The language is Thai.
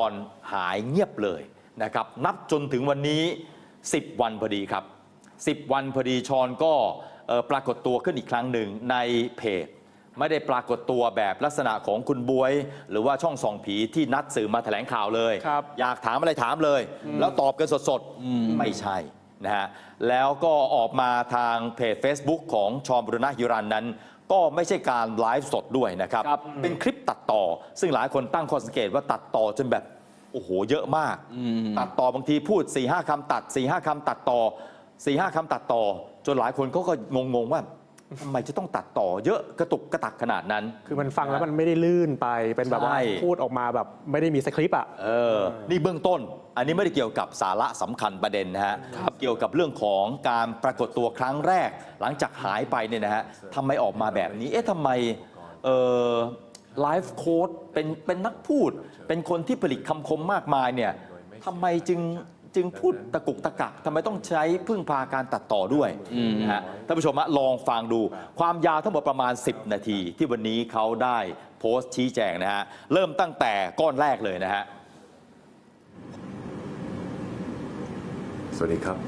ตอนหายเงียบเลยนะครับ นับจนถึงวันนี้ 10 วันพอดีครับ 10 วันพอดีชอนก็เอ่อปรากฏตัวขึ้นอีกครั้งหนึ่งในเพจ ไม่ได้ปรากฏตัวแบบลักษณะของคุณบวย หรือว่าช่องส่องผีที่นัดสื่อมาแถลงข่าวเลยครับอยากถามอะไรถามเลย แล้วตอบกันสดๆไม่ใช่ นะฮะแล้วก็ออกมาทางเพจ Facebook ของชอมบุรณะฮิรันนั้น ก็ไม่ใช่การไลฟ์สดด้วยนะครับ ครับ เป็นคลิปตัดต่อ ซึ่งหลายคนตั้งข้อสังเกตว่าตัดต่อจนแบบ โอ้โห เยอะมาก ตัดต่อบางทีพูด4ีหคำตัด4ีหคำตัดต่อ4ีหคำตัดต่อ จนหลายคนเขาก็งงๆว่า ทำไมจะต้องตัดต่อเยอะกระตุกกระตักขนาดนั้น คือมันฟังแล้วมันไม่ได้ลื่นไปเป็นแบบว่าใช่ พูดออกมาแบบไม่ได้มีสคริปต์อะ เออ นี่เบื้องต้น อันนี้ไม่ได้เกี่ยวกับสาระสำคัญประเด็นนะฮะ เกี่ยวกับเรื่องของการปรากฏตัวครั้งแรก หลังจากหายไปเนี่ยนะฮะทำไมออกมาแบบนี้ เอ๊ะทำไมเออไลฟ์โค้ดเป็นเป็นนักพูด เป็นคนที่ผลิตคำคมมากมายเนี่ยทำไมจึง จึงพูดตะกุกตะกักทำไมต้องใช้พึ่งพาการตัดต่อด้วยนะฮะท่านผู้ชมฮะลองฟังดูความยาวทั้งหมดประมาณ 10 นาที ที่วันนี้เขาได้โพสต์ชี้แจงนะฮะเริ่มตั้งแต่ก้อนแรกเลยนะฮะสวัสดีครับ